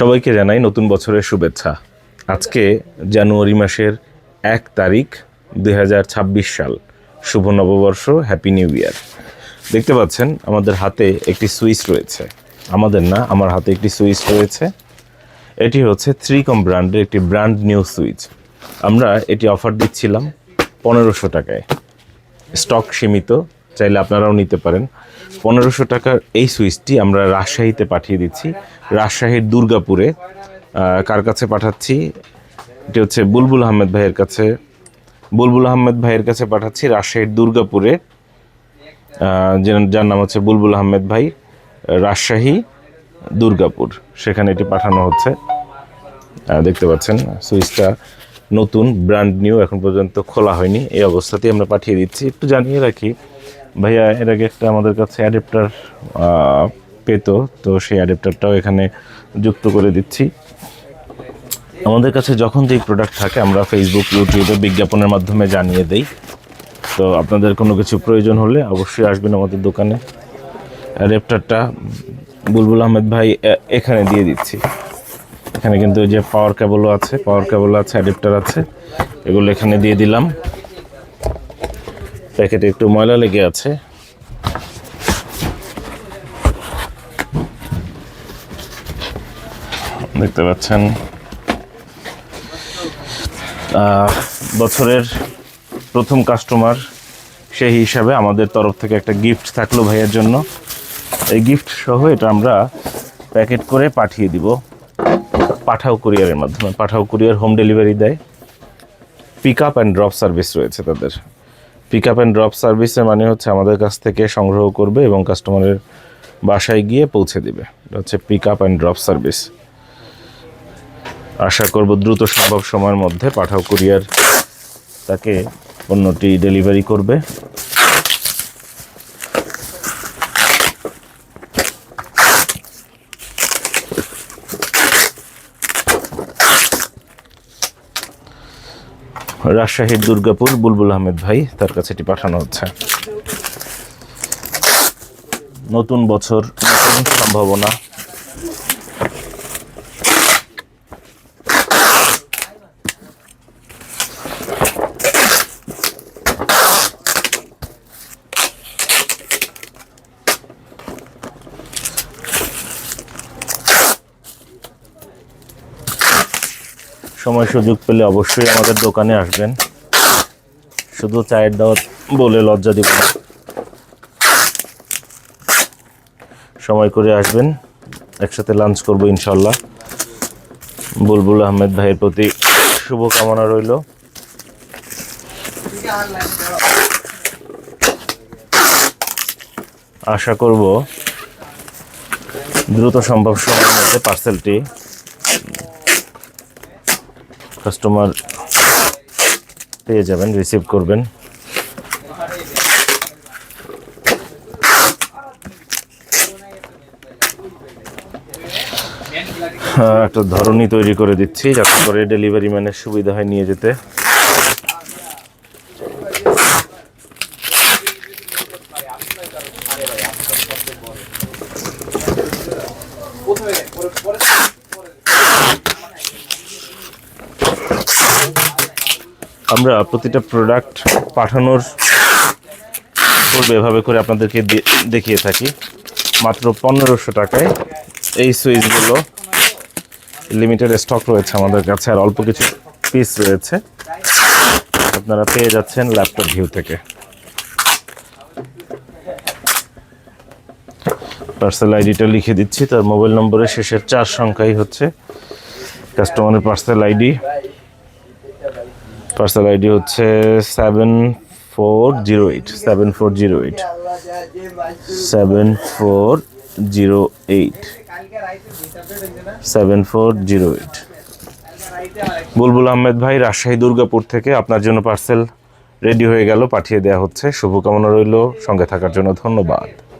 সবাইকে জানাই নতুন বছরের শুভেচ্ছা। আজকে জানুয়ারি মাসের এক তারিখ দু হাজার ছাব্বিশ সাল। শুভ নববর্ষ হ্যাপি নিউ ইয়ার দেখতে পাচ্ছেন, আমাদের হাতে একটি সুইচ রয়েছে। আমাদের না, আমার হাতে একটি সুইচ রয়েছে। এটি হচ্ছে থ্রি কম ব্র্যান্ডের একটি ব্র্যান্ড নিউ সুইচ। আমরা এটি অফার দিচ্ছিলাম পনেরোশো টাকায়। স্টক সীমিত, চাইলে আপনারাও নিতে পারেন। পনেরোশো টাকার এই সুইচটি আমরা রাজশাহীতে পাঠিয়ে দিচ্ছি। রাজশাহীর দুর্গাপুরে। কার কাছে পাঠাচ্ছি? এটি হচ্ছে বুলবুল আহমেদ ভাইয়ের কাছে। বুলবুল আহমেদ ভাইয়ের কাছে পাঠাচ্ছি রাজশাহীর দুর্গাপুরে। যার নাম হচ্ছে বুলবুল আহমেদ ভাই। রাজশাহী দুর্গাপুর। সেখানে এটি পাঠানো হচ্ছে। দেখতে পাচ্ছেন সুইচটা। নতুন ব্র্যান্ড নিউ এখন পর্যন্ত খোলা হয়নি। এই অবস্থাতেই আমরা পাঠিয়ে দিচ্ছি। একটু জানিয়ে রাখি, ভাইয়া এর আগে একটা আমাদের কাছে অ্যাডাপ্টার পেতো, তো সেই অ্যাডাপ্টারটাও এখানে যুক্ত করে দিচ্ছি। আমাদের কাছে যখন যেই প্রোডাক্ট থাকে, আমরা ফেসবুক ইউটিউবে বিজ্ঞাপনের মাধ্যমে জানিয়ে দেই। তো আপনাদের কোনো কিছু প্রয়োজন হলে অবশ্যই আসবেন আমাদের দোকানে। অ্যাডাপ্টারটা বুলবুল আহমেদ ভাই এখানে দিয়ে দিচ্ছি। এখানে কিন্তু যে পাওয়ার কেবলও আছে পাওয়ার কেবল আছে অ্যাডাপ্টার আছে, এগুলো এখানে দিয়ে দিলাম। প্যাকেটে একটু ময়লা লেগে আছে। দেখতে পাচ্ছেন। বছরের প্রথম কাস্টমার সেই হিসাবে আমাদের তরফ থেকে একটা গিফট থাকল ভাইয়ের জন্য। এই গিফট সহ এটা আমরা প্যাকেট করে পাঠিয়ে দিব। পাঠাও কুরিয়ারের মাধ্যমে, পাঠাও কুরিয়ার হোম ডেলিভারি দেয়। Pick up and drop service রয়েছে তাদের। পিক আপ অ্যান্ড ড্রপ সার্ভিসের মানে হচ্ছে আমাদের কাছ থেকে সংগ্রহ করবে এবং কাস্টমারের বাসায় গিয়ে পৌঁছে দেবে। এটা হচ্ছে pick up and drop service আশা করব দ্রুত সম্ভব সময়ের মধ্যে পাঠাও কুরিয়ার তাকে পণ্যটি ডেলিভারি করবে। রাজশাহীর দুর্গাপুর বুলবুল আহমেদ ভাই তার কাছে এটি পাঠানো হচ্ছে। নতুন বছর নতুন সম্ভাবনা। সময় সুযোগ পেলে অবশ্যই আমাদের দোকানে আসবেন। শুধু চায়ের দাওয়াত বলে লজ্জা দিব না। সময় করে আসবেন, একসাথে লাঞ্চ করব ইনশাল্লাহ বুলবুল আহমেদ ভাইয়ের প্রতি শুভকামনা রইল। আশা করব দ্রুত সম্ভব সময়ের মধ্যে পার্সেলটি কাস্টমার পেয়ে যাবেন রিসিভ করবেন। হ্যাঁ, একটা ধরনই তৈরি করে দিচ্ছি যাতে করে ডেলিভারি ম্যানের সুবিধা হয় নিয়ে যেতে। আমরা প্রতিটা প্রোডাক্ট পাঠানোর পূর্বে এভাবে করে আপনাদেরকে দেখিয়ে থাকি। মাত্র পনেরোশো টাকায় এই সুইচগুলো লিমিটেড স্টক রয়েছে আমাদের কাছে, আর অল্প কিছু পিস রয়েছে। আপনারা পেয়ে যাচ্ছেন ল্যাপটপ ভিউ থেকে। পার্সেল আইডিটা লিখে দিচ্ছি, তার মোবাইল নম্বরের শেষের চার সংখ্যাই হচ্ছে। কাস্টমারের পার্সেল আইডি পার্সেল আইডি হচ্ছে seven four zero eight, seven four zero eight. Seven four zero eight. Seven four zero eight. Bulbul Ahmed ভাই, রাজশাহী দুর্গাপুর থেকে আপনার জন্য পার্সেল রেডি হয়ে গেল, পাঠিয়ে দেওয়া হচ্ছে। শুভকামনা রইল, সঙ্গে থাকার জন্য ধন্যবাদ।